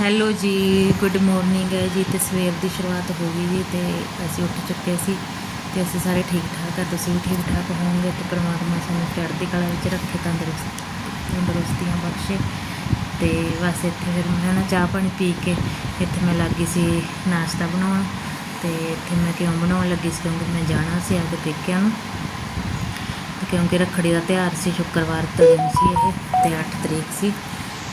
Hello ਜੀ good morning ਹੈ ਜੀ, ਤੇ ਸਵੇਰ ਦੀ ਸ਼ੁਰੂਆਤ ਹੋ ਗਈ ਜੀ, ਤੇ ਅਸੀਂ ਉੱਠ ਚੁੱਕੇ ਸੀ, ਤੇ ਅਸੀਂ ਸਾਰੇ ਠੀਕ ਠਾਕ ਆ, ਤੁਸੀਂ ਵੀ ਠੀਕ ਠਾਕ ਹੋਵੋਗੇ? ਤੇ ਪ੍ਰਮਾਤਮਾ ਸਾਨੂੰ ਚੜ੍ਹਦੀ ਕਲਾ ਵਿੱਚ ਰੱਖੇ, ਤੰਦਰੁਸਤ, ਤੰਦਰੁਸਤੀਆਂ ਬਖਸ਼ੇ। ਤੇ ਬਸ ਇੱਥੇ ਫਿਰ ਮੈਂ ਨਾ ਚਾਹ ਪਾਣੀ ਪੀ ਕੇ ਇੱਥੇ ਮੈਂ ਲੱਗੀ ਸੀ ਨਾਸ਼ਤਾ ਬਣਾਉਣ, ਤੇ ਇੱਥੇ ਮੈਂ ਕਿਉਂ ਬਣਾਉਣ ਲੱਗੀ ਸੀ? ਕਿਉਂਕਿ ਮੈਂ ਜਾਣਾ ਸੀ ਆਪਦੇ ਪੇਕਿਆਂ ਨੂੰ। ਕਿਉਂਕਿ ਰੱਖੜੀ ਦਾ ਤਿਉਹਾਰ ਸੀ, ਸ਼ੁੱਕਰਵਾਰ ਤੋਂ ਦਿਨ ਸੀ ਇਹ, ਤੇ 8 ਤਰੀਕ ਸੀ।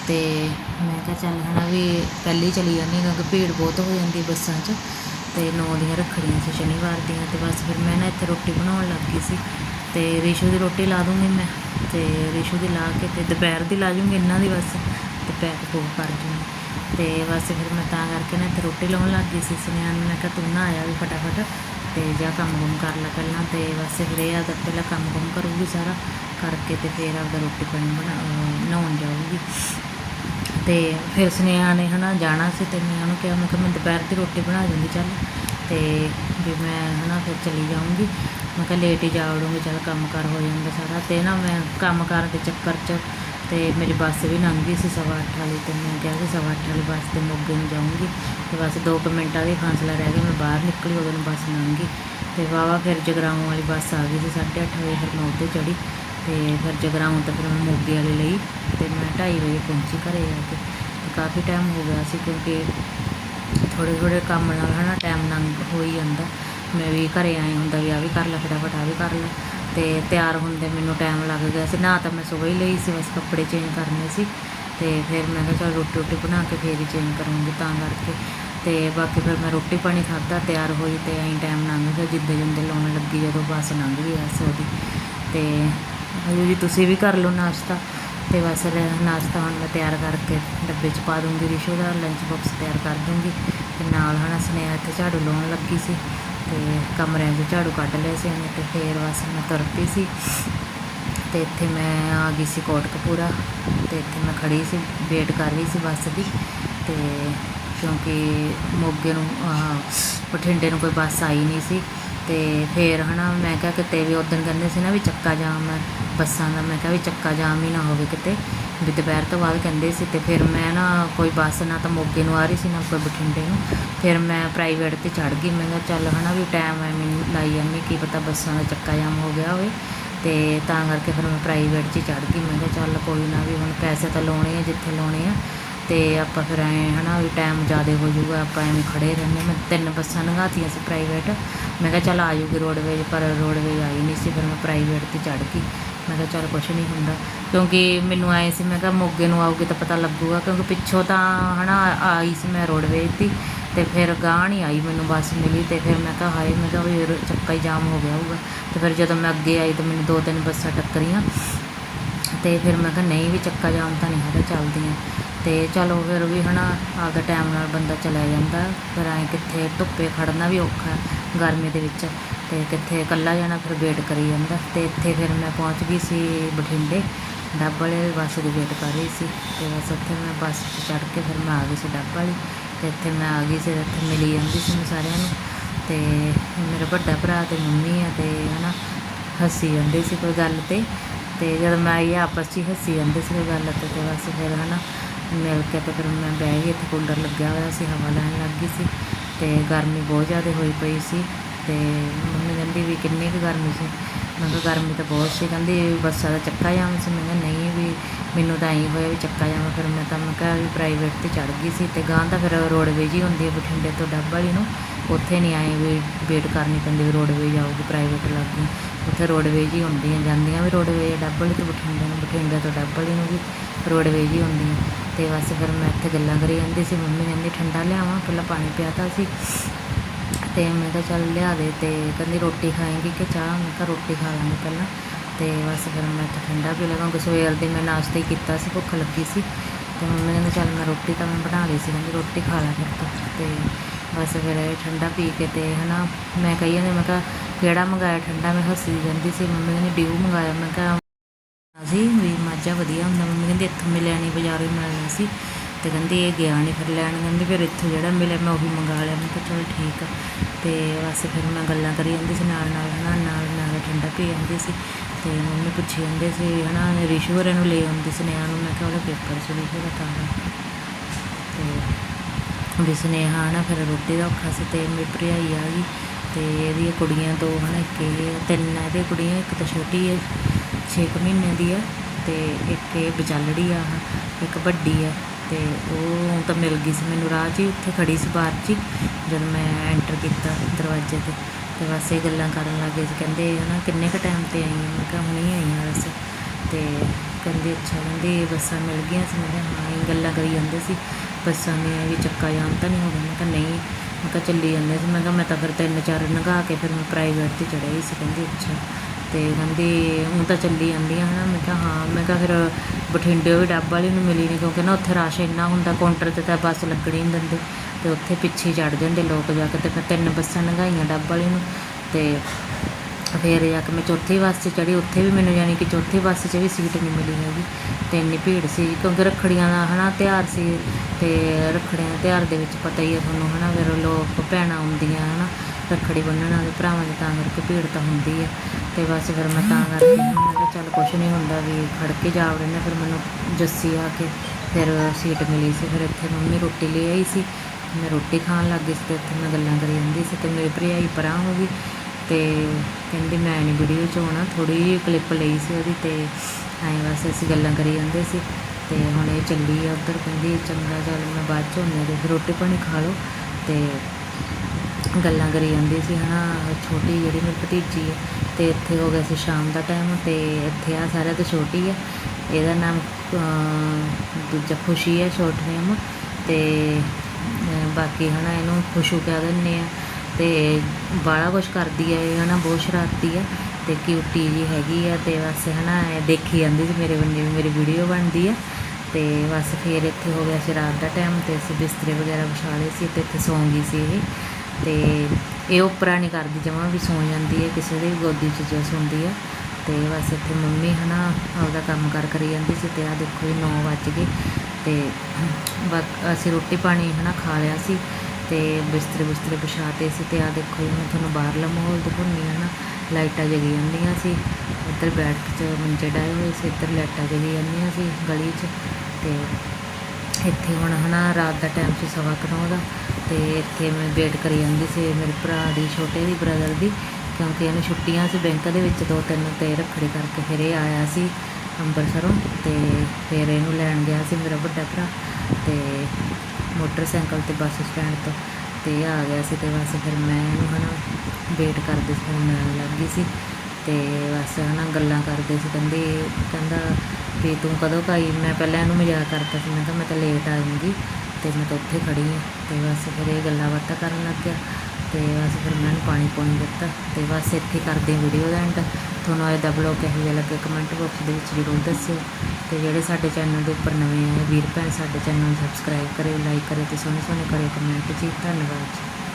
ਅਤੇ ਮੈਂ ਕਿਹਾ ਚੱਲ ਹੈ ਨਾ ਵੀ ਪਹਿਲੇ ਚਲੀ ਜਾਂਦੀ ਕਿਉਂਕਿ ਭੀੜ ਬਹੁਤ ਹੋ ਜਾਂਦੀ ਬੱਸਾਂ 'ਚ ਅਤੇ ਨੌ ਦੀਆਂ ਰੱਖੜੀਆਂ ਸੀ ਸ਼ਨੀਵਾਰ ਦੀਆਂ ਅਤੇ ਬਸ ਫਿਰ ਮੈਂ ਨਾ ਇੱਥੇ ਰੋਟੀ ਬਣਾਉਣ ਲੱਗ ਗਈ ਸੀ ਅਤੇ ਰਿਸ਼ੂ ਦੀ ਰੋਟੀ ਲਾ ਦੂੰਗੀ ਮੈਂ ਅਤੇ ਰਿਸ਼ੂ ਦੀ ਲਾ ਕੇ ਅਤੇ ਦੁਪਹਿਰ ਦੀ ਲਾ ਜੂੰਗੀ ਇਹਨਾਂ ਦੀ ਬਸ ਅਤੇ ਪੈਕ ਪੂਕ ਕਰ ਜੂੰਗੀ। ਅਤੇ ਬਸ ਫਿਰ ਮੈਂ ਤਾਂ ਕਰਕੇ ਨਾ ਇੱਥੇ ਰੋਟੀ ਲਾਉਣ ਲੱਗ ਗਈ ਸੀ ਸੁਨਿਆਨ ਨੂੰ ਮੈਂ ਕਿਹਾ ਤੂੰ ਨਾ ਆਇਆ ਵੀ ਫਟਾਫਟ ਤੇ ਜਾ ਕੰਮ ਕੁਮ ਕਰ ਲੈ ਪਹਿਲਾਂ ਤੇ ਬਸ ਫਿਰ ਇਹ ਆਦਾ ਪਹਿਲਾਂ ਕੰਮ ਕੁਮ ਕਰੂਗੀ ਸਾਰਾ ਕਰਕੇ ਤੇ ਫਿਰ ਆਪਦਾ ਰੋਟੀ ਪਾਣੀ ਬਣਾ ਨਹਾਉਣ ਜਾਊਗੀ। ਤੇ ਫਿਰ ਸੁਨੇਹਾ ਨੇ ਹਨਾ ਜਾਣਾ ਸੀ ਤੇ ਮੈਂ ਉਹਨੂੰ ਕਿਹਾ, ਮੈਂ ਕਿ ਮੈਂ ਦੁਪਹਿਰ ਦੀ ਰੋਟੀ ਬਣਾ ਦੂੰਗੀ, ਚੱਲ। ਤੇ ਵੀ ਮੈਂ ਹਨਾ ਫਿਰ ਚਲੀ ਜਾਊਂਗੀ। ਮੈਂ ਕਿਹਾ ਲੇਟ ਹੀ ਜਾ ਵੜੂੰਗੀ, ਚੱਲ ਕੰਮ ਕਾਰ ਹੋ ਜਾਂਦਾ ਸਾਰਾ। ਤੇ ਨਾ ਮੈਂ ਕੰਮ ਕਾਰ ਦੇ ਚੱਕਰ 'ਚ ਤੇ ਮੇਰੀ ਬੱਸ ਵੀ ਲੰਘ ਗਈ ਸੀ ਸਵਾ ਅੱਠ ਵਾਲੀ ਤੇ ਮੈਂ ਕਿਹਾ ਸੀ ਸਵਾ ਅੱਠ ਵਾਲੀ ਬੱਸ ਤੇ ਮੋਗੇ ਨੂੰ ਜਾਊਂਗੀ। ਤੇ ਬਸ 2 ਮਿੰਟਾਂ ਦਾ ਹੀ ਫਾਸਲਾ ਰਹਿ ਗਿਆ ਮੈਂ ਬਾਹਰ ਨਿਕਲੀ, ਉਦੋਂ ਨੂੰ ਬੱਸ ਲੰਘ ਗਈ। ਤੇ ਵਾਵਾ ਫਿਰ ਜਗਰਾਉਂ ਵਾਲੀ ਬੱਸ ਆ ਗਈ ਸੀ 8:30 ਵਜੇ ਫਿਰ ਮੈਂ ਉੱਤੇ ਚੜੀ ਤੇ ਫਿਰ ਜਗਰਾਉਂ ਤੋਂ ਫਿਰ ਮੈਂ ਮੋਗੇ ਵਾਲੇ ਲਈ ਤੇ ਮੈਂ 2:30 ਵਜੇ ਪਹੁੰਚੀ ਘਰੇ ਆ ਕੇ। ਤੇ ਕਾਫੀ ਟਾਈਮ ਹੋ ਗਿਆ ਸੀ ਕਿਉਂਕਿ ਥੋੜ੍ਹੇ ਥੋੜ੍ਹੇ ਕੰਮ ਨਾਲ ਹਨਾ ਟਾਈਮ ਲੰਘ ਹੋ ਹੀ ਜਾਂਦਾ। ਮੈਂ ਵੀ ਘਰੇ ਆਏ ਹੁੰਦਾ ਵੀ ਆ ਵੀ ਕਰ ਲੈ ਫਟਾਫਟ ਆ ਵੀ ਕਰ ਲੈ। ਤੇ ਤਿਆਰ ਹੁੰਦੇ ਮੈਨੂੰ ਟਾਈਮ ਲੱਗ ਗਿਆ ਸੀ। ਨਾ ਤਾਂ ਮੈਂ ਸਵੇਰ ਹੀ ਲਈ ਸੀ, ਬਸ ਕੱਪੜੇ ਚੇਂਜ ਕਰਨੇ ਸੀ। ਤੇ ਫਿਰ ਮੈਂ ਕਿਹਾ ਚਲ ਰੋਟੀ ਰੋਟੀ ਬਣਾ ਕੇ ਫੇਰ ਹੀ ਚੇਂਜ ਕਰੂੰਗੀ ਤਾਂ ਕਰਕੇ। ਤੇ ਬਾਕੀ ਫਿਰ ਮੈਂ ਰੋਟੀ ਪਾਣੀ ਖਾਧਾ, ਤਿਆਰ ਹੋਈ ਤੇ ਐਂ ਟਾਈਮ ਲੰਘ ਗਿਆ। ਜਿੱਦੇ ਜਿੰਦੇ ਲਾਉਣ ਲੱਗੀ ਜਦੋਂ ਬੱਸ ਲੰਘ ਗਈ ਐਸ ਉਹਦੀ ਤੇ ਜੀ, ਤੁਸੀਂ ਵੀ ਕਰ ਲਓ ਨਾਸ਼ਤਾ। ਤੇ ਬਸ ਨਾਸ਼ਤਾ ਹੁਣ ਮੈਂ ਤਿਆਰ ਕਰਕੇ ਡੱਬੇ 'ਚ ਪਾ ਦੂੰਗੀ ਰਿਸ਼ੂ ਦਾ ਲੰਚ ਬਾਕਸ ਤਿਆਰ ਕਰ ਦੂੰਗੀ। ਤੇ ਨਾਲ ਹਨਾ ਸੁਨੇਹਾ ਇੱਥੇ ਝਾੜੂ ਲਾਉਣ ਲੱਗੀ ਸੀ। ਤੇ ਕਮਰਿਆਂ 'ਚ ਝਾੜੂ ਕੱਢ ਲਿਆ ਸੀ ਉਹਨੇ ਤੇ ਫੇਰ ਬਸ ਮੈਂ ਤੁਰਤੀ ਸੀ। ਤੇ ਇੱਥੇ ਮੈਂ ਆ ਗਈ ਸੀ ਕੋਟਕਪੂਰਾ। ਤੇ ਇੱਥੇ ਮੈਂ ਖੜੀ ਸੀ ਵੇਟ ਕਰ ਰਹੀ ਸੀ ਬੱਸ ਦੀ। ਤੇ ਕਿਉਂਕਿ ਮੋਗੇ ਨੂੰ ਬਠਿੰਡੇ ਨੂੰ ਕੋਈ ਬੱਸ ਆਈ ਨਹੀਂ ਸੀ। ਤੇ ਫੇਰ ਹਨਾ ਮੈਂ ਕਿਹਾ ਕਿਤੇ ਵੀ ਉਦੋਂ ਕਹਿੰਦੇ ਸੀ ਨਾ ਵੀ ਚੱਕਾ ਜਾਮ ਬੱਸਾਂ ਦਾ, ਮੈਂ ਕਿਹਾ ਵੀ ਚੱਕਾ ਜਾਮ ਹੀ ਨਾ ਹੋਵੇ ਕਿਤੇ। ਵੀ ਦੁਪਹਿਰ ਤੋਂ ਬਾਅਦ ਕਹਿੰਦੇ ਸੀ ਤੇ ਫਿਰ ਮੈਂ ਨਾ ਕੋਈ ਬੱਸ ਨਾ ਤਾਂ ਮੋਗੇ ਨੂੰ ਆ ਰਹੀ ਸੀ ਨਾ ਕੋਈ ਬਠਿੰਡੇ ਨੂੰ। ਫਿਰ ਮੈਂ ਪ੍ਰਾਈਵੇਟ ਤੇ ਚੜ ਗਈ, ਮੈਂ ਕਿਹਾ ਚੱਲ ਹਨਾ ਵੀ ਟਾਈਮ ਐ ਮੈਨੂੰ ਲਾਈ ਜਾਂਦੀ, ਕੀ ਪਤਾ ਬੱਸਾਂ ਦਾ ਚੱਕਾ ਜਾਮ ਹੋ ਗਿਆ ਹੋਵੇ। ਤੇ ਤਾਂ ਕਰਕੇ ਫਿਰ ਮੈਂ ਪ੍ਰਾਈਵੇਟ 'ਚ ਚੜ ਗਈ, ਮੈਂ ਕਿਹਾ ਚੱਲ ਕੋਈ ਨਾ ਵੀ ਹੁਣ ਪੈਸੇ ਤਾਂ ਲਾਉਣੇ ਆ, ਜਿੱਥੇ ਲਾਉਣੇ ਆ। ਅਤੇ ਆਪਾਂ ਫਿਰ ਐਂ ਹੈ ਨਾ ਵੀ ਟਾਈਮ ਜ਼ਿਆਦਾ ਹੋ ਜਾਊਗਾ, ਆਪਾਂ ਐਵੇਂ ਖੜੇ ਰਹਿੰਦੇ। ਮੈਂ ਤਿੰਨ ਬੱਸਾਂ ਲੰਘਾਤੀਆਂ ਸੀ ਪ੍ਰਾਈਵੇਟ ਮੈਂ ਕਿਹਾ ਚੱਲ ਆ ਜੂਗੀ ਰੋਡਵੇਜ ਪਰ ਰੋਡਵੇਜ ਆਈ ਨਹੀਂ ਸੀ, ਫਿਰ ਮੈਂ ਪ੍ਰਾਈਵੇਟ ਤੇ ਚੜ ਗਈ। ਮੈਂ ਕਿਹਾ ਚੱਲ ਕੁਛ ਨਹੀਂ ਹੁੰਦਾ। ਕਿਉਂਕਿ ਮੈਨੂੰ ਆਏ ਸੀ, ਮੈਂ ਕਿਹਾ ਮੋਗੇ ਨੂੰ ਆਊਗੀ ਤਾਂ ਪਤਾ ਲੱਗੂਗਾ, ਕਿਉਂਕਿ ਪਿੱਛੋਂ ਤਾਂ ਹਨਾ ਆਈ ਸੀ ਮੈਂ ਰੋਡਵੇਜ ਦੀ ਤੇ ਫਿਰ ਗਾਂਹ ਨਹੀਂ ਆਈ ਮੈਨੂੰ ਬੱਸ ਮਿਲੀ ਤੇ ਫਿਰ ਮੈਂ ਕਿਹਾ ਹਾਏ, ਮੈਂ ਕਿਹਾ ਵੀ ਚੱਕਾ ਹੀ ਜਾਮ ਹੋ ਗਿਆ ਹੋਊਗਾ। ਤੇ ਫਿਰ ਜਦੋਂ ਮੈਂ ਅੱਗੇ ਆਈ ਤਾਂ ਮੈਨੂੰ ਦੋ ਤਿੰਨ ਬੱਸਾਂ ਟੱਕਰੀਆਂ। ਤੇ ਫਿਰ ਮੈਂ ਕਿਹਾ ਨਹੀਂ ਵੀ ਚੱਕਾ ਜਾਮ ਤਾਂ ਨਹੀਂ ਹੈਗਾ, ਚੱਲਦੀਆਂ। ਤੇ ਚਲੋ ਫਿਰ ਵੀ ਹਨਾ ਆਪਦਾ ਟਾਈਮ ਨਾਲ ਬੰਦਾ ਚਲਾ ਜਾਂਦਾ। ਫਿਰ ਐਂ ਕਿੱਥੇ ਧੁੱਪੇ ਖੜਨਾ ਵੀ ਔਖਾ ਗਰਮੀ ਦੇ ਵਿੱਚ। ਤੇ ਕਿੱਥੇ ਇਕੱਲਾ ਜਾਣਾ, ਫਿਰ ਵੇਟ ਕਰੀ ਜਾਂਦਾ। ਤੇ ਇੱਥੇ ਫਿਰ ਮੈਂ ਪਹੁੰਚ ਗਈ ਸੀ ਬਠਿੰਡੇ। ਡੱਬ ਵਾਲੇ ਬੱਸ ਦੀ ਵੇਟ ਕਰ ਰਹੀ ਸੀ। ਤੇ ਬਸ ਉੱਥੇ ਮੈਂ ਬੱਸ 'ਚ ਚੜ੍ਹ ਕੇ ਫਿਰ ਮੈਂ ਆ ਗਈ ਸੀ ਡੱਬ ਵਾਲੀ। ਤੇ ਇੱਥੇ ਮੈਂ ਆ ਗਈ ਸੀ, ਤੇ ਇੱਥੇ ਮਿਲੀ ਜਾਂਦੀ ਸੀ ਮੈਂ ਸਾਰਿਆਂ ਨੂੰ। ਤੇ ਮੇਰਾ ਵੱਡਾ ਭਰਾ ਤੇ ਮੰਮੀ ਆ ਤੇ ਹਨਾ, ਹੱਸੀ ਜਾਂਦੇ ਸੀ ਕੋਈ ਗੱਲ ਤੇ। ਤੇ ਜਦ ਮੈਂ ਆਈ ਆਪਸ 'ਚ ਹੀ ਹੱਸੀ ਜਾਂਦੇ ਸੀ ਗੱਲ ਤੇ ਤੇ ਬਸ ਫਿਰ ਹਨਾ ਮਿਲ ਕੇ ਤੇ ਫਿਰ ਮੈਂ ਬਹਿ ਗਈ, ਇੱਥੇ ਕੂਲਰ ਲੱਗਿਆ ਹੋਇਆ ਸੀ, ਹਵਾ ਲੈਣ ਲੱਗ ਗਈ ਸੀ ਤੇ ਗਰਮੀ ਬਹੁਤ ਜ਼ਿਆਦਾ ਹੋਈ ਪਈ ਸੀ ਤੇ ਮੰਮੀ ਕਹਿੰਦੀ ਵੀ ਕਿੰਨੀ ਕੁ ਗਰਮੀ ਸੀ। ਮੈਂ ਕਿਹਾ ਗਰਮੀ ਤਾਂ ਬਹੁਤ ਸੀ, ਕਹਿੰਦੀ ਵੀ ਬੱਸਾਂ ਦਾ ਚੱਕਾ ਜਾਮ ਸੀ। ਮੈਂ ਕਿਹਾ ਨਹੀਂ ਵੀ ਮੈਨੂੰ ਤਾਂ ਐਂ ਹੋਇਆ ਵੀ ਚੱਕਾ ਜਾਮ, ਫਿਰ ਮੈਂ ਤਾਂ ਮੈਂ ਕਿਹਾ ਵੀ ਪ੍ਰਾਈਵੇਟ ਤੇ ਚੜ ਗਈ ਸੀ ਤੇ ਗਾਂ ਤਾਂ ਫਿਰ ਰੋਡਵੇਜ ਹੀ ਹੁੰਦੀ ਹੈ ਬਠਿੰਡੇ ਤੋਂ ਡੱਬ ਵਾਲੀ ਨੂੰ ਉੱਥੇ ਨਹੀਂ ਆਏ ਵੀ ਵੇਟ ਕਰਨੀ ਪੈਂਦੀ ਵੀ ਰੋਡਵੇਜ ਆਊਗੀ ਪ੍ਰਾਈਵੇਟ ਲੱਗੀ ਉੱਥੇ ਰੋਡਵੇਜ ਹੀ ਹੁੰਦੀਆਂ, ਜਾਂਦੀਆਂ ਵੀ ਰੋਡਵੇਜ ਡੱਬਲ ਵਾਲੀ ਤੋਂ ਬਠਿੰਡੇ ਨੂੰ, ਬਠਿੰਡੇ ਤੋਂ ਡੱਬਲ ਵਾਲੀ ਨੂੰ ਵੀ ਰੋਡਵੇਜ ਹੀ ਹੁੰਦੀਆਂ। ਤੇ ਬਸ ਫਿਰ ਮੈਂ ਇੱਥੇ ਗੱਲਾਂ ਕਰੀ ਜਾਂਦੀ ਸੀ, ਮੰਮੀ ਕਹਿੰਦੀ ਠੰਡਾ ਲਿਆਵਾਂ, ਪਹਿਲਾਂ ਪਾਣੀ ਪਿਆਤਾ ਸੀ। ਤੇ ਮੈਂ ਕਿਹਾ ਚੱਲ ਲਿਆ ਦੇ ਤੇ ਕਹਿੰਦੀ ਰੋਟੀ ਖਾਏਂਗੀ ਕਿ ਚਾਹ? ਮੈਂ ਕਿਹਾ ਰੋਟੀ ਖਾ ਲਾਂਗੇ ਪਹਿਲਾਂ। ਤੇ ਬਸ ਫਿਰ ਮੈਂ ਤਾਂ ਠੰਡਾ ਪੀ ਲਿਆ ਕਿਉਂਕਿ ਸਵੇਰ ਦੇ ਮੈਂ ਨਾਸ਼ਤਾ ਹੀ ਕੀਤਾ ਸੀ, ਭੁੱਖ ਲੱਗੀ ਸੀ। ਤੇ ਮੰਮੀ ਕਹਿੰਦੀ ਚੱਲ ਮੈਂ ਰੋਟੀ ਤਾਂ ਮੈਂ ਬਣਾ ਲਈ ਸੀ, ਕਹਿੰਦੀ ਰੋਟੀ ਖਾ ਲਾ ਫਿਰ ਤੇ ਬਸ ਫਿਰ ਠੰਡਾ ਪੀ ਕੇ ਤੇ ਹਨਾ ਮੈਂ ਕਹੀ ਜਾਂਦੀ ਮੈਂ ਕਿਹਾ ਕਿਹੜਾ ਮੰਗਾਇਆ ਠੰਡਾ? ਮੈਂ ਹੱਸੀ ਜਾਂਦੀ ਸੀ, ਮੰਮੀ ਕਹਿੰਦੀ ਡਿਊ ਮੰਗਾਇਆ। ਮੈਂ ਕਿਹਾ ਸੀ ਵੀ ਮਾਝਾ ਵਧੀਆ ਹੁੰਦਾ। ਮੰਮੀ ਕਹਿੰਦੀ ਇੱਥੋਂ ਮਿਲਿਆ ਨਹੀਂ ਬਾਜ਼ਾਰੋਂ ਮਿਲਣਾ ਸੀ। ਤੇ ਕਹਿੰਦੀ ਇਹ ਗਿਆ ਨਹੀਂ ਫਿਰ ਲੈਣ ਕਹਿੰਦੀ ਫਿਰ ਇੱਥੋਂ ਜਿਹੜਾ ਮਿਲਿਆ ਮੈਂ ਉਹੀ ਮੰਗਾ ਲਿਆ। ਮੈਂ ਕਿਹਾ ਚਲ ਠੀਕ ਆ। ਤੇ ਬਸ ਫਿਰ ਮੈਂ ਗੱਲਾਂ ਕਰੀ ਜਾਂਦੀ ਸੀ ਨਾਲ ਨਾਲ, ਹਨਾ, ਨਾਲ ਨਾਲ ਠੰਡਾ ਪੀ ਜਾਂਦੀ ਸੀ। ਤੇ ਮੰਮੀ ਪੁੱਛੀ ਜਾਂਦੇ ਸੀ, ਹਨਾ ਰਿਸ਼ੂ ਹੋਰਾਂ ਨੂੰ ਲੈ ਆਉਂਦੀ ਸੀ ਨਿਆਂ ਨੂੰ। ਮੈਂ ਕਿਹਾ ਉਹਦਾ ਪੇਪਰ ਸੀ ਰਿਸ਼ੂ ਦਾ ਤਾਂ। ਤੇ ਵੀ ਸੁਨੇਹਾ ਨਾ ਫਿਰ ਰੋਟੀ ਦਾ ਔਖਾ ਸੀ ਤੇ ਮੇਰੀ ਭਰਜਾਈ ਆ ਗਈ ਤੇ ਇਹਦੀਆਂ ਕੁੜੀਆਂ ਦੋ ਹਨ, ਇੱਕ ਇਹ ਤਿੰਨ ਆ, ਇਹਦੀਆਂ ਕੁੜੀਆਂ, ਇੱਕ ਤਾਂ ਛੋਟੀ ਹੈ 6 ਮਹੀਨੇ ਦੀ ਆ ਤੇ ਇੱਕ ਇਹ ਵਿਚਾਲੜੀ ਆ ਇੱਕ ਵੱਡੀ ਆ ਤੇ ਉਹ ਤਾਂ ਮਿਲ ਗਈ ਸੀ ਮੈਨੂੰ ਰਾਹ 'ਚ ਉੱਥੇ ਖੜੀ ਸੀ ਬਾਹਰ 'ਚ ਹੀ, ਜਦ ਮੈਂ ਐਂਟਰ ਕੀਤਾ ਦਰਵਾਜ਼ੇ ਤੇ ਤੇ ਬਸ ਇਹ ਗੱਲਾਂ ਕਰਨ ਲੱਗੇ ਸੀ, ਕਹਿੰਦੇ ਹਨਾ, ਕਿੰਨੇ ਕ ਟਾਈਮ ਤੇ ਆਈ ਹਾਂ ਮੈਂ ਕਿਹਾ ਹੁਣੀ ਆਈ ਹਾਂ ਬਸ ਤੇ ਕਹਿੰਦੇ ਅੱਛਾ ਕਹਿੰਦੇ ਬੱਸਾਂ ਮਿਲ ਗਈਆਂ ਸੀ। ਮੈਂ ਕਿਹਾ, ਹਾਂ, ਇਹ ਗੱਲਾਂ ਕਰੀ ਜਾਂਦੇ ਸੀ। ਬੱਸਾਂ ਨੇ ਵੀ ਚੱਕਾ ਜਾਮ ਤਾਂ ਨਹੀਂ ਹੋ ਗਿਆ ਮੈਂ ਕਿਹਾ, ਨਹੀਂ। ਮੈਂ ਕਿਹਾ, ਚੱਲੀ ਜਾਂਦੇ ਸੀ। ਮੈਂ ਕਿਹਾ, ਮੈਂ ਤਾਂ ਫਿਰ ਤਿੰਨ ਚਾਰ ਨਗਾ ਕੇ ਫਿਰ ਮੈਂ ਪ੍ਰਾਈਵੇਟ ਤੇ ਚੜ੍ਹੀ ਸੀ ਕਹਿੰਦੇ ਅੱਛਾ ਤੇ ਕਹਿੰਦੇ ਹੁਣ ਤਾਂ ਚੱਲੀ ਜਾਂਦੀਆਂ ਹਨਾ। ਮੈਂ ਕਿਹਾ, ਹਾਂ। ਮੈਂ ਕਿਹਾ, ਫਿਰ ਬਠਿੰਡੇ ਵੀ ਡੱਬ ਵਾਲੀ ਨੂੰ ਮਿਲੀ ਨਹੀਂ ਕਿਉਂਕਿ ਨਾ ਉੱਥੇ ਰਸ਼ ਇੰਨਾ ਹੁੰਦਾ ਕਾਊਂਟਰ ਤੇ ਤਾਂ ਬੱਸ ਲੱਗਣੀ ਨਹੀਂ ਦਿੰਦੇ। ਤੇ ਉੱਥੇ ਪਿੱਛੇ ਚੜ ਜਾਂਦੇ ਲੋਕ ਜਾ ਕੇ ਤੇ ਫਿਰ ਤਿੰਨ ਬੱਸਾਂ ਲੰਘਾਈਆਂ ਡੱਬ ਵਾਲੀ ਨੂੰ। ਤੇ ਫਿਰ ਜਾ ਕੇ ਮੈਂ ਚੌਥੀ ਬੱਸ 'ਚ ਚੜੀ ਉੱਥੇ ਵੀ ਮੈਨੂੰ ਯਾਨੀ ਕਿ ਚੌਥੀ ਬੱਸ 'ਚ ਵੀ ਸੀਟ ਨਹੀਂ ਮਿਲੀ ਹੈਗੀ। ਤੇ ਇੰਨੀ ਭੀੜ ਸੀ ਕਿਉਂਕਿ ਰੱਖੜੀਆਂ ਦਾ ਹਨਾ ਤਿਉਹਾਰ ਸੀ ਤੇ ਰੱਖੜੀਆਂ ਦੇ ਤਿਉਹਾਰ ਦੇ ਵਿੱਚ ਪਤਾ ਹੀ ਹੈ ਤੁਹਾਨੂੰ ਹਨਾ, ਫਿਰ ਲੋਕ ਭੈਣਾਂ ਆਉਂਦੀਆਂ ਹਨਾ, ਰੱਖੜੀ ਬੰਨ੍ਹਣ ਵਾਲੇ ਭਰਾਵਾਂ ਦੀ ਤਾਂ ਕਰਕੇ ਭੀੜ ਤਾਂ ਹੁੰਦੀ ਹੈ ਤੇ ਬਸ ਫਿਰ ਮੈਂ ਤਾਂ ਕਰਕੇ ਨਾ ਮੈਂ ਕਿਹਾ ਚੱਲ ਕੁਛ ਨਹੀਂ ਹੁੰਦਾ ਵੀ ਖੜ ਕੇ ਜਾ ਵੜਨੇ ਫਿਰ ਮੈਨੂੰ ਜੱਸੀ ਆ ਕੇ ਫਿਰ ਸੀਟ ਮਿਲੀ ਸੀ, ਫਿਰ ਇੱਥੇ ਮੰਮੀ ਰੋਟੀ ਲੈ ਆਈ ਸੀ। ਮੈਂ ਰੋਟੀ ਖਾਣ ਲੱਗ ਗਈ ਸੀ ਤੇ ਉੱਥੇ ਮੈਂ ਗੱਲਾਂ ਕਰੀ ਜਾਂਦੀ ਸੀ ਤੇ ਮੇਰੀ ਭਰਜਾਈ ਪਰਾਂ ਹੋ ਗਈ। ਤੇ ਕਹਿੰਦੀ ਮੈਂ ਨਹੀਂ ਵੀਡੀਓ 'ਚ ਆਉਣਾ। ਥੋੜੀ ਜਿਹੀ ਕਲਿੱਪ ਲਈ ਸੀ ਉਹਦੀ ਤੇ ਐਂ ਬਸ ਅਸੀਂ ਗੱਲਾਂ ਕਰੀ ਜਾਂਦੇ ਸੀ। ਤੇ ਹੁਣ ਇਹ ਚੱਲੀ ਆ ਉੱਧਰ ਕਹਿੰਦੀ ਚੰਗਾ ਚੱਲ ਮੈਂ ਬਾਅਦ 'ਚ ਹੁੰਦੀ ਤੇ ਫਿਰ ਰੋਟੀ ਪਾਣੀ ਖਾ ਲਓ। ਤੇ ਗੱਲਾਂ ਕਰੀ ਜਾਂਦੀ ਸੀ ਹਨਾ। ਛੋਟੀ ਜਿਹੜੀ ਮੇਰੀ ਭਤੀਜੀ ਹੈ ਤੇ ਇੱਥੇ ਹੋ ਗਿਆ ਸੀ ਸ਼ਾਮ ਦਾ ਟਾਈਮ ਤੇ ਇੱਥੇ ਆ ਸਾਰਿਆਂ ਤੋਂ ਛੋਟੀ ਹੈ ਇਹਦਾ ਨਾਮ ਦੂਜਾ ਖੁਸ਼ੀ ਹੈ ਸ਼ੋਰਟ ਨੇਮ ਤੇ ਅਹ, ਬਾਕੀ ਹਨਾ ਇਹਨੂੰ ਖੁਸ਼ੂ ਕਹਿ ਦਿੰਦੇ ਆ। ਅਤੇ ਬਾਹਲਾ ਕੁਛ ਕਰਦੀ ਹੈ ਇਹ ਹੈ ਨਾ ਬਹੁਤ ਸ਼ਰਾਰਤੀ ਹੈ ਅਤੇ ਕਿਊਟੀ ਜੀ ਹੈਗੀ ਆ ਅਤੇ ਬਸ ਹੈ ਨਾ ਇਹ ਦੇਖੀ ਜਾਂਦੀ ਸੀ ਮੇਰੇ ਬੰਦੇ ਵੀ ਮੇਰੀ ਵੀਡੀਓ ਬਣਦੀ ਆ ਤੇ ਬਸ ਫਿਰ ਇੱਥੇ ਹੋ ਗਿਆ ਸੀ ਰਾਤ ਦਾ ਟਾਈਮ ਤੇ ਅਸੀਂ ਬਿਸਤਰੇ ਵਗੈਰਾ ਵਿਛਾ ਲਏ ਸੀ ਤੇ ਇੱਥੇ ਸੌਂ ਗਈ ਸੀ ਇਹ ਤੇ ਇਹ ਉੱਪਰਾਂ ਨਹੀਂ ਕਰਦੀ, ਜਮਾਂ ਵੀ ਸੌਂ ਜਾਂਦੀ ਹੈ, ਕਿਸੇ ਦੀ ਵੀ ਗੋਦੀ 'ਚ ਜੋ ਸੌਂਦੀ ਆ ਤੇ ਬਸ ਇੱਥੇ ਮੰਮੀ ਹਨਾ ਆਪਦਾ ਕੰਮ ਕਰ ਕਰੀ ਜਾਂਦੀ ਸੀ ਤੇ ਆ ਦੇਖੋ ਜੀ 9 ਵੱਜ ਗਏ ਤੇ ਬਾਕ ਅਸੀਂ ਰੋਟੀ ਪਾਣੀ ਹਨਾ ਖਾ ਲਿਆ ਸੀ ਤੇ ਬਿਸਤਰੇ ਬਿਸਤਰੇ ਵਿਛਾਤੇ ਸੀ ਤੇ ਆ ਦੇਖੋ ਜੀ, ਮੈਂ ਤੁਹਾਨੂੰ ਬਾਹਰਲਾ ਮਾਹੌਲ ਦਿਖਾਉਂਦੀ ਹਾਂ ਨਾ, ਲਾਈਟਾਂ ਜਗੀ ਜਾਂਦੀਆਂ ਸੀ। ਇੱਧਰ ਬੈਠ ਚ ਮੰਜੇ ਡਾਏ ਹੋਏ ਸੀ, ਇੱਧਰ ਲਾਈਟਾਂ ਜਗੀ ਜਾਂਦੀਆਂ ਸੀ ਗਲੀ 'ਚ। ਤੇ ਇੱਥੇ ਹੁਣ ਹਨਾ, ਰਾਤ ਦਾ ਟਾਈਮ ਸੀ ਸਵਾ ਕੁ ਦਾ, ਤੇ ਇੱਥੇ ਮੈਂ ਵੇਟ ਕਰੀ ਜਾਂਦੀ ਸੀ ਮੇਰੇ ਭਰਾ ਦੀ, ਛੋਟੇ ਦੀ ਬ੍ਰਦਰ ਦੀ, ਕਿਉਂਕਿ ਇਹਨੂੰ ਛੁੱਟੀਆਂ ਸੀ ਬੈਂਕ ਦੇ ਵਿੱਚ ਦੋ ਤਿੰਨ ਤੇ ਰੱਖੜੀ ਕਰਕੇ ਫਿਰ ਇਹ ਆਇਆ ਸੀ ਅੰਮ੍ਰਿਤਸਰੋਂ ਤੇ ਫਿਰ ਇਹਨੂੰ ਲੈਣ ਗਿਆ ਸੀ ਮੇਰਾ ਵੱਡਾ ਭਰਾ। ਤੇ ਮੋਟਰਸਾਈਕਲ ਤੇ ਬੱਸ ਸਟੈਂਡ ਤੋਂ ਤੇ ਇਹ ਆ ਗਿਆ ਸੀ ਤੇ ਬਸ ਫਿਰ ਮੈਂ ਇਹਨੂੰ ਹਨਾ ਵੇਟ ਕਰਦੇ ਸੀ, ਫਿਰ ਮਿਲਣ ਲੱਗ ਗਈ ਸੀ ਤੇ ਬਸ ਹਨਾ ਗੱਲਾਂ ਕਰਦੇ ਸੀ, ਕਹਿੰਦੇ ਕਹਿੰਦਾ ਵੀ ਤੂੰ ਕਦੋਂ ਕੁ ਆਈ? ਮੈਂ ਪਹਿਲਾਂ ਇਹਨੂੰ ਮਜ਼ਾਕ ਕਰਤਾ ਸੀ, ਮੈਂ ਕਿਹਾ ਮੈਂ ਤਾਂ ਲੇਟ ਆ ਆਉਂਗੀ ਤੇ ਮੈਂ ਤਾਂ ਉੱਥੇ ਖੜੀ ਹਾਂ ਤੇ ਬਸ ਫਿਰ ਇਹ ਗੱਲਾਂ ਬਾਤਾਂ ਕਰਨ ਲੱਗ ਗਿਆ। ਤੇ ਬਸ ਫਿਰ ਮੈਂ ਨੂੰ ਪਾਣੀ ਪਾਣੀ ਦਿੱਤਾ ਤੇ ਬਸ ਇੱਥੇ ਕਰਦੇ ਹਾਂ ਵੀਡੀਓ ਦਾ ਐਂਡ ਤੁਹਾਨੂੰ ਅੱਜ ਦਾ ਬਲੌਗ ਕਿਹੋ ਜਿਹਾ ਲੱਗੇ ਕਮੈਂਟ ਬਾਕਸ ਦੇ ਵਿੱਚ ਜ਼ਰੂਰ ਦੱਸਿਓ। ਤੇ ਜਿਹੜੇ ਸਾਡੇ ਚੈਨਲ ਦੇ ਉੱਪਰ ਨਵੇਂ ਆਏ ਵੀਰ ਭੈਣ, ਸਾਡੇ ਚੈਨਲ ਨੂੰ ਸਬਸਕ੍ਰਾਈਬ ਕਰਿਓ ਲਾਈਕ ਕਰਿਓ ਤੇ ਸੋਹਣੇ ਸੋਹਣੇ ਕਰਿਓ ਕਮੈਂਟ ਜੀ। ਧੰਨਵਾਦ ਜੀ।